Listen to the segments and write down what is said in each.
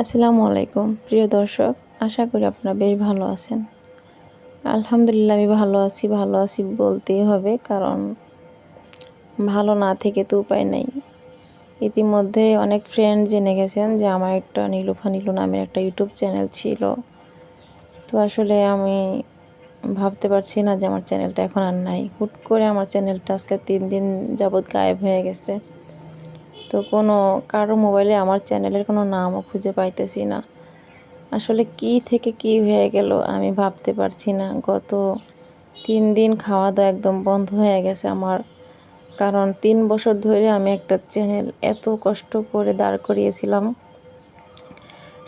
আসসালামু আলাইকুম, প্রিয় দর্শক, আশা করি আপনারা বেশ ভালো আছেন। আলহামদুলিল্লাহ আমি ভালো আছি ভালো আছি বলতেই হবে, কারণ ভালো না থেকে তো উপায় নেই। ইতিমধ্যে অনেক ফ্রেন্ড জেনে গেছেন যে আমার একটা নীলুফা নীলু নামের একটা ইউটিউব চ্যানেল ছিল। তো আসলে আমি ভাবতে পারছি না যে আমার চ্যানেলটা এখন আর নাই। হুট করে আমার চ্যানেলটা আজকে তিন দিন যাবৎ গায়েব হয়ে গেছে। তো কোনো, কারও মোবাইলে আমার চ্যানেলের কোনো নামও খুঁজে পাইতেছি না। আসলে কি থেকে কি হয়ে গেল আমি ভাবতে পারছি না। গত তিন দিন খাওয়া দাওয়া একদম বন্ধ হয়ে গেছে আমার। কারণ তিন বছর ধরে আমি একটা চ্যানেল এত কষ্ট করে দাঁড় করিয়েছিলাম।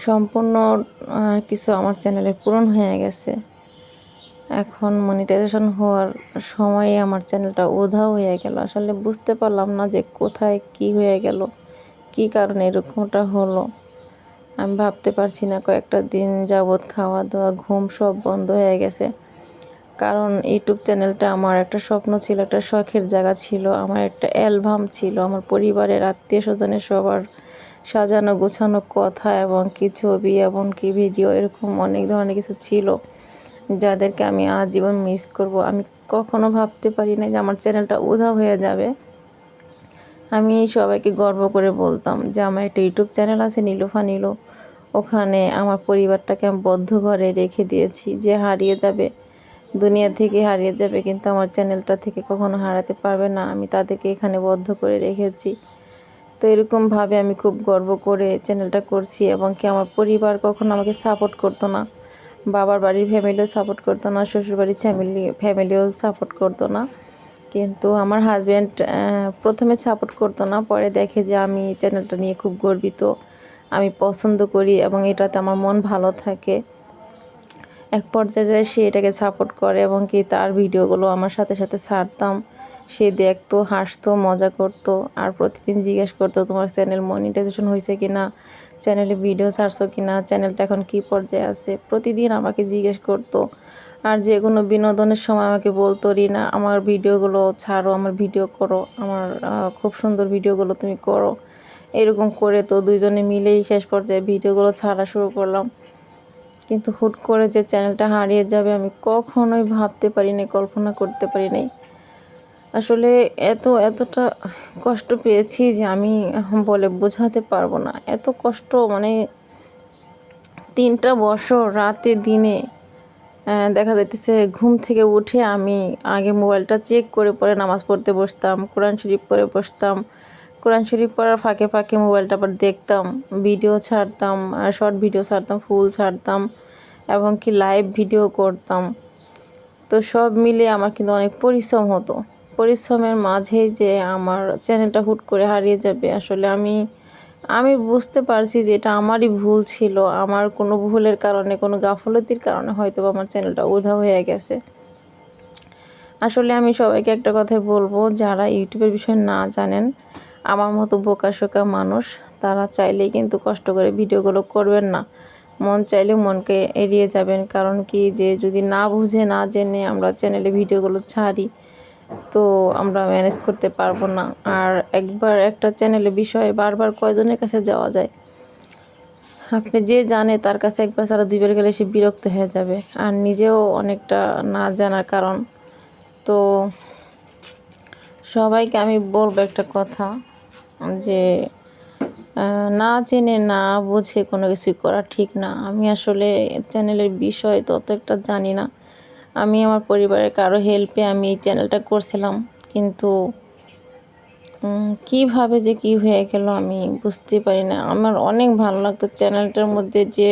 সম্পূর্ণ কিছু আমার চ্যানেলে পূরণ হয়ে গেছে। এখন মনিটাইজেশন হওয়ার সময়ে আমার চ্যানেলটা উধাও হয়ে গেল। আসলে বুঝতে পারলাম না যে কোথায় কি হয়ে গেল, কি কারণে এরকমটা হলো। আমি ভাবতে পারছি না, কয়েকটা দিন যাবৎ খাওয়া দাওয়া ঘুম সব বন্ধ হয়ে গেছে। কারণ ইউটিউব চ্যানেলটা আমার একটা স্বপ্ন ছিল, একটা শখের জায়গা ছিল, আমার একটা অ্যালবাম ছিল, আমার পরিবারের আত্মীয় স্বজনের সবার সাজানো গোছানো কথা এবং কি ছবি, এবং কি ভিডিও এরকম অনেক ধরনের কিছু ছিল। যাদেরকে আমি আজীবন মিস করব, আমি কখনো ভাবতে পারি না যে আমার চ্যানেলটা উধাও হয়ে যাবে। আমি সবাইকে গর্ব করে বলতাম যে আমার একটা ইউটিউব চ্যানেল আছে নীলুফা নীলু ওখানে আমার পরিবারটাকে আমি বদ্ধ ঘরে রেখে দিয়েছি যে হারিয়ে যাবে। দুনিয়া থেকে হারিয়ে যাবে, কিন্তু আমার চ্যানেলটা থেকে কখনো হারাতে পারবে না। আমি তাদেরকে এখানে বদ্ধ করে রেখেছি। তো এরকমভাবে আমি খুব গর্ব করে চ্যানেলটা করছি এবং কি আমার পরিবার কখনো আমাকে সাপোর্ট করতো না। বাবার বাড়ির ফ্যামিলিও সাপোর্ট করতো না, শ্বশুরবাড়ির ফ্যামিলি ফ্যামিলিও সাপোর্ট করতো না। কিন্তু আমার হাজব্যান্ড প্রথমে সাপোর্ট করতো না, পরে দেখে যে আমি চ্যানেলটা নিয়ে খুব গর্বিত। আমি পছন্দ করি এবং এটাতে আমার মন ভালো থাকে। এক পর্যায়ে সে এটাকে সাপোর্ট করে এবং কি তার ভিডিওগুলো আমার সাথে সাথে ছাড়তাম। সে দেখতো, হাসতো, মজা করতো আর প্রতিদিন জিজ্ঞেস করতো, তোমার চ্যানেল মনিটাইজেশন হয়েছে কি না চ্যানেলে ভিডিও ছাড়ছো কি না চ্যানেলটা এখন কী পর্যায়ে আছে? প্রতিদিন আমাকে জিজ্ঞেস করতো। আর যে কোনো বিনোদনের সময় আমাকে বলতো, রিনা, আমার ভিডিওগুলো ছাড়ো, আমার ভিডিও করো, আমার খুব সুন্দর ভিডিওগুলো তুমি করো। এরকম করে তো দুইজনে মিলেই শেষ পর্যায়ে ভিডিওগুলো ছাড়া শুরু করলাম। কিন্তু হুট করে যে চ্যানেলটা হারিয়ে যাবে আমি কখনোই ভাবতে পারি নাই কল্পনা করতে পারি নাই আসলে এত, এতটা কষ্ট পেয়েছি যে আমি বলে বোঝাতে পারব না। এত কষ্ট মানে তিনটা বছর, রাতে, দিনে দেখা যাইতেছে ঘুম থেকে উঠে আমি আগে মোবাইলটা চেক করে পরে নামাজ পড়তে বসতাম, কোরআন শরীফ পরে বসতাম। কোরআন শরীফ পড়ার ফাঁকে ফাঁকে মোবাইলটা আবার দেখতাম ভিডিও ছাড়তাম শর্ট ভিডিও ছাড়তাম ফুল ছাড়তাম এবং কি লাইভ ভিডিও করতাম। তো সব মিলে আমার কিন্তু অনেক পরিশ্রম হতো। পরিশ্রমের মাঝেই যে আমার চ্যানেলটা হুট করে হারিয়ে যাবে, আসলে আমি আমি বুঝতে পারছি যে এটা আমারই ভুল ছিল। আমার কোনো ভুলের কারণে, কোনো গাফলতির কারণে হয়তো আমার চ্যানেলটা উধা হয়ে গেছে। আসলে আমি সবাইকে একটা কথাই বলব, যারা ইউটিউবের বিষয়ে না জানেন, আমার মতো বোকাশোকা মানুষ, তারা চাইলেই কিন্তু কষ্ট করে ভিডিওগুলো করবেন না। মন চাইলেও মনকে এড়িয়ে যাবেন, কারণ কি যে যদি না বুঝে, না জেনে আমরা চ্যানেলে ভিডিওগুলো ছাড়ি তো আমরা ম্যানেজ করতে পারব না। আর একবার একটা চ্যানেলে বিষয়ে বারবার কয়জনের কাছে যাওয়া যায়? আপনি যে জানে তার কাছে একবার ছাড়া দুইবার গেলে সে বিরক্ত হয়ে যাবে। আর নিজেও অনেকটা না জানার কারণ। তো সবাইকে আমি বলব একটা কথা যে না জেনে না বুঝে কোনো কিছুই করা ঠিক না। আমি আসলে চ্যানেলের বিষয় তত একটা জানি না। আমি আমার পরিবারের কারও হেল্পে আমি এই চ্যানেলটা করছিলাম, কিন্তু কীভাবে যে কি হয়ে গেল আমি বুঝতে পারি না। আমার অনেক ভালো লাগতো চ্যানেলটার মধ্যে যে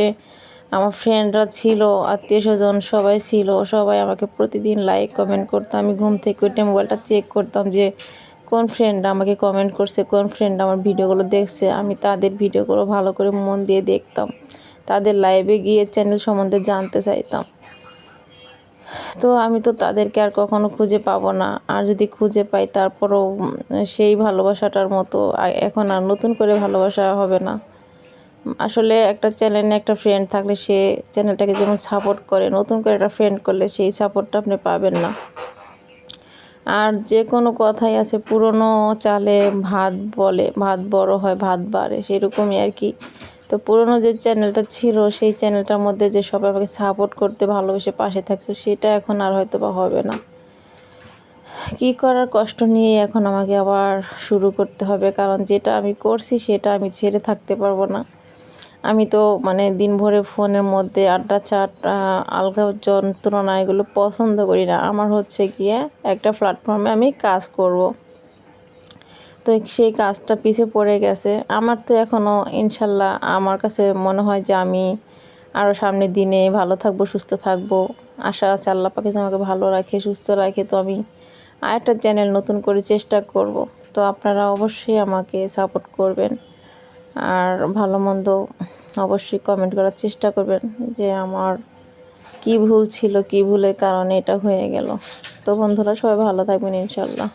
আমার ফ্রেন্ডরা ছিল আত্মীয় স্বজন সবাই ছিল, সবাই আমাকে প্রতিদিন লাইক কমেন্ট করতো। আমি ঘুম থেকে উঠে মোবাইলটা চেক করতাম যে কোন ফ্রেন্ড আমাকে কমেন্ট করছে, কোন ফ্রেন্ড আমার ভিডিওগুলো দেখছে। আমি তাদের ভিডিওগুলো ভালো করে মন দিয়ে দেখতাম। তাদের লাইভে গিয়ে চ্যানেল সম্বন্ধে জানতে চাইতাম। তো আমি তো তাদেরকে আর কখনো খুঁজে পাবো না। আর যদি খুঁজে পাই, তারপরও সেই ভালোবাসাটার মতো এখন আর নতুন করে ভালোবাসা হবে না। আসলে একটা চ্যানেলে একটা ফ্রেন্ড থাকলে সে চ্যানেলটাকে যেমন সাপোর্ট করে, নতুন করে একটা ফ্রেন্ড করলে সেই সাপোর্টটা আপনি পাবেন না। আর যে কোনো কথাই আছে, পুরনো চালে ভাত বলে, ভাত বড় হয়, ভাত বাড়ে, সেরকমই আর কি। তো পুরনো যে চ্যানেলটা ছিল, সেই চ্যানেলটার মধ্যে যে সবাই আমাকে সাপোর্ট করতে ভালোবেসে পাশে থাকতো, সেটা এখন আর হয়তো বা হবে না। কি করার কষ্ট নিয়ে এখন আমাকে আবার শুরু করতে হবে, কারণ যেটা আমি করছি, সেটা আমি ছেড়ে থাকতে পারব না। আমি তো মানে দিন ভরে ফোনের মধ্যে আড্ডা চাট আলগা যন্ত্রণা এগুলো পছন্দ করি না। আমার হচ্ছে গিয়ে একটা প্ল্যাটফর্মে আমি কাজ করব। তো সেই কাজটা পিছে পড়ে গেছে। আমার তো এখনও ইনশাল্লাহ আমার কাছে মনে হয় যে আমি আরও সামনের দিনে ভালো থাকব, সুস্থ থাকব। আশা আছে আল্লাহ পাকে আমাকে ভালো রাখে, সুস্থ রাখে। তো আমি আরেকটা চ্যানেল নতুন করে চেষ্টা করব। তো আপনারা অবশ্যই আমাকে সাপোর্ট করবেন। আর ভালো মন্দ অবশ্যই কমেন্ট করার চেষ্টা করবেন যে আমার কি ভুল ছিল, কি ভুলের কারণে এটা হয়ে গেল। তো বন্ধুরা সবাই ভালো থাকবেন ইনশাল্লাহ।